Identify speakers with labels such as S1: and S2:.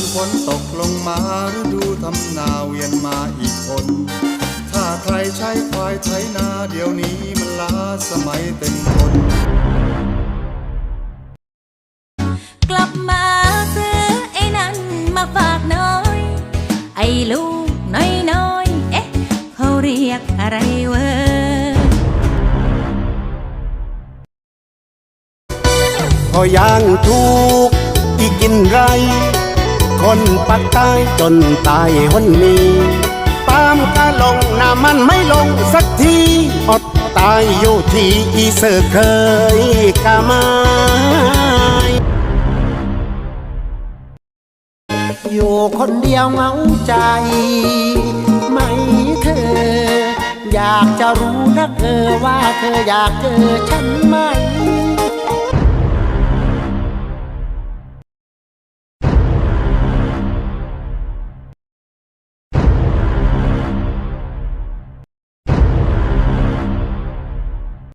S1: นฝนตกลงมาฤดูทำนาเวียนมาอีกคน ถ้าใครใช้ควายไถนาเดี๋ยวนี้มันล้าสมัยเต็มทน
S2: กลับมาซื้อไอ้นั่นมาฝากหน้อย ไอ้ลูกน้อยน้อยๆเอ๊ะเขาเรียกอะไรเวอ
S3: ก็ยังทุกข์อีกกินไร คนปักใต้จนตายวันนี้ตามกะลงน้ามันไม่ลงสักทีอดตายอยู่ที่อีเสเคยกะมาอยู่คนเดียวเหงาใจ ไหม่เธอ อยากจะรู้นักเออว่าเธออยากเจอฉันไหม